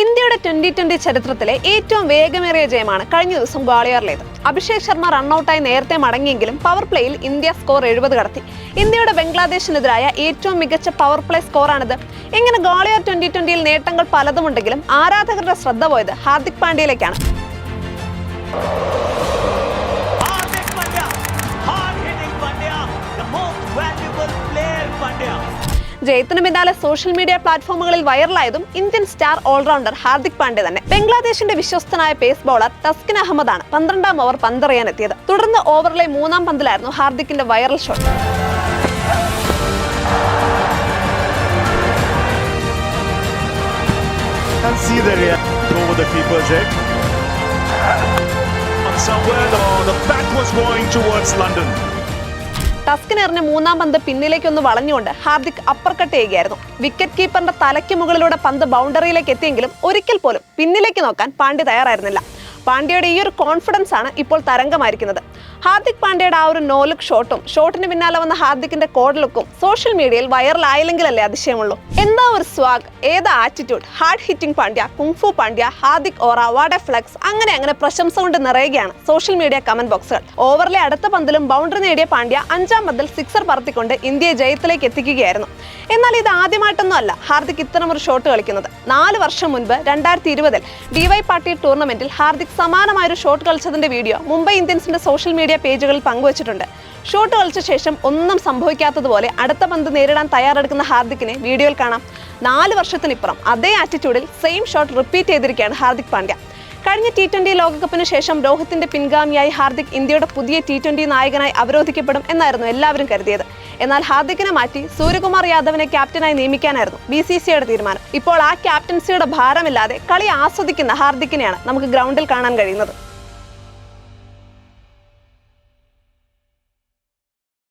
ഇന്ത്യയുടെ twenty twenty ചരിത്രത്തിലെ ഏറ്റവും വേഗമേറിയ ജയമാണ് കഴിഞ്ഞ ദിവസം ഗ്വാളിയറിലേത്. അഭിഷേക് ശർമ്മ റൺഔട്ടായി നേരത്തെ മടങ്ങിയെങ്കിലും പവർ പ്ലേയിൽ ഇന്ത്യ സ്കോർ എഴുപത് കടത്തി. ഇന്ത്യയുടെ ബംഗ്ലാദേശിനെതിരായ ഏറ്റവും മികച്ച പവർ പ്ലേ സ്കോറാണിത് ഇങ്ങനെ ഗ്വാളിയർ ട്വന്റി ട്വന്റിയിൽ നേട്ടങ്ങൾ പലതുമുണ്ടെങ്കിലും ആരാധകരുടെ ശ്രദ്ധ പോയത് ഹാർദിക് പാണ്ഡ്യയിലേക്കാണ്. ജയത്തിന് പിന്നാലെ സോഷ്യൽ മീഡിയ പ്ലാറ്റ്ഫോമുകളിൽ വൈറലായതും Indian star allrounder Hardik Pandya തന്നെ. ബംഗ്ലാദേശിന്റെ വിശ്വസ്തനായ പേസ് ബൗളർ ടസ്കിൻ അഹമ്മദാണ് പന്ത്രണ്ടാം ഓവർ പന്തെറിയാനെത്തിയത് തുടർന്ന് ഓവറിലെ മൂന്നാം പന്തിലായിരുന്നു ഹാർദിക്കിന്റെ viral shot somewhere, though, the bat was going towards London. ടസ്കിന് എറിഞ്ഞ മൂന്നാം പന്ത് പിന്നിലേക്കൊന്ന് വളഞ്ഞുകൊണ്ട് ഹാർദിക് അപ്പർ കട്ട് ചെയ്യുകയായിരുന്നു വിക്കറ്റ് കീപ്പറിന്റെ തലയ്ക്ക് മുകളിലൂടെ പന്ത് ബൗണ്ടറിയിലേക്ക് എത്തിയെങ്കിലും ഒരിക്കൽ പോലും പിന്നിലേക്ക് നോക്കാൻ പാണ്ഡ്യ തയ്യാറായിരുന്നില്ല. പാണ്ഡ്യയുടെ ഈ ഒരു കോൺഫിഡൻസ് ആണ് ഇപ്പോൾ തരംഗമായിരിക്കുന്നത്. ഹാർദിക് പാണ്ഡ്യയുടെ ആ ഒരു നോലുക്ക് ഷോട്ടും ഷോട്ടിന് പിന്നാലെ വന്ന ഹാർദിക്കിന്റെ കോഡലുക്കും സോഷ്യൽ മീഡിയയിൽ വൈറലായില്ലെങ്കിലല്ലേ അതിശയമുള്ളൂ. എന്താ ഒരു സ്വാഗ് ഏതാ attitude hard hitting Pandya kung fu Pandya Hardik aura വാഡ ഫ്ലെക്സ് അങ്ങനെ അങ്ങനെ പ്രശംസ കൊണ്ട് നിറയുകയാണ് സോഷ്യൽ മീഡിയ കമന്റ് ബോക്സുകൾ ഓവറിലെ അടുത്ത പന്തിലും ബൗണ്ടറി നേടിയ പാണ്ഡ്യ അഞ്ചാം പന്തിൽ സിക്സർ പറത്തിക്കൊണ്ട് ഇന്ത്യയെ ജയത്തിലേക്ക് എത്തിക്കുകയായിരുന്നു. എന്നാൽ ഇത് ആദ്യമായിട്ടൊന്നും അല്ല. ഹാർദിക് ഒരു ഷോട്ട് കളിക്കുന്നത്. നാല് വർഷം മുൻപ് രണ്ടായിരത്തി ഇരുപതിൽ ഡിവൈ പാട്ടീൽ ടൂർണമെന്റിൽ ഹാർദിക് സമാനമായ ഒരു ഷോട്ട് കളിച്ചതിന്റെ വീഡിയോ മുംബൈ ഇന്ത്യൻസിന്റെ സോഷ്യൽ മീഡിയ പേജുകളിൽ പങ്കുവച്ചിട്ടുണ്ട്. ഷോട്ട് കളിച്ച ശേഷം ഒന്നും സംഭവിക്കാത്തതുപോലെ അടുത്ത പന്ത് നേരിടാൻ തയ്യാറെടുക്കുന്ന ഹാർദിക്കിനെ വീഡിയോയിൽ കാണാം. നാല് വർഷത്തിനിപ്പുറം അതേ ആറ്റിറ്റ്യൂഡിൽ സെയിം ഷോട്ട് റിപ്പീറ്റ് ചെയ്തിരിക്കുകയാണ് ഹാർദിക് പാണ്ഡ്യ. കഴിഞ്ഞ ടി ട്വന്റി ലോകകപ്പിന് ശേഷം രോഹിത്തിന്റെ പിൻഗാമിയായി ഹാർദിക് ഇന്ത്യയുടെ പുതിയ ടി ട്വന്റി നായകനായി അവരോധിക്കപ്പെടും എന്നായിരുന്നു എല്ലാവരും കരുതിയത്. എന്നാൽ ഹാർദിക്കിനെ മാറ്റി സൂര്യകുമാർ യാദവിനെ ക്യാപ്റ്റനായി നിയമിക്കാനായിരുന്നു ബി സി സിയുടെ തീരുമാനം. ഇപ്പോൾ ആ ക്യാപ്റ്റൻസിയുടെ ഭാരമില്ലാതെ കളി ആസ്വദിക്കുന്ന ഹാർദിക്കിനെയാണ് നമുക്ക് ഗ്രൗണ്ടിൽ കാണാൻ കഴിയുന്നത്.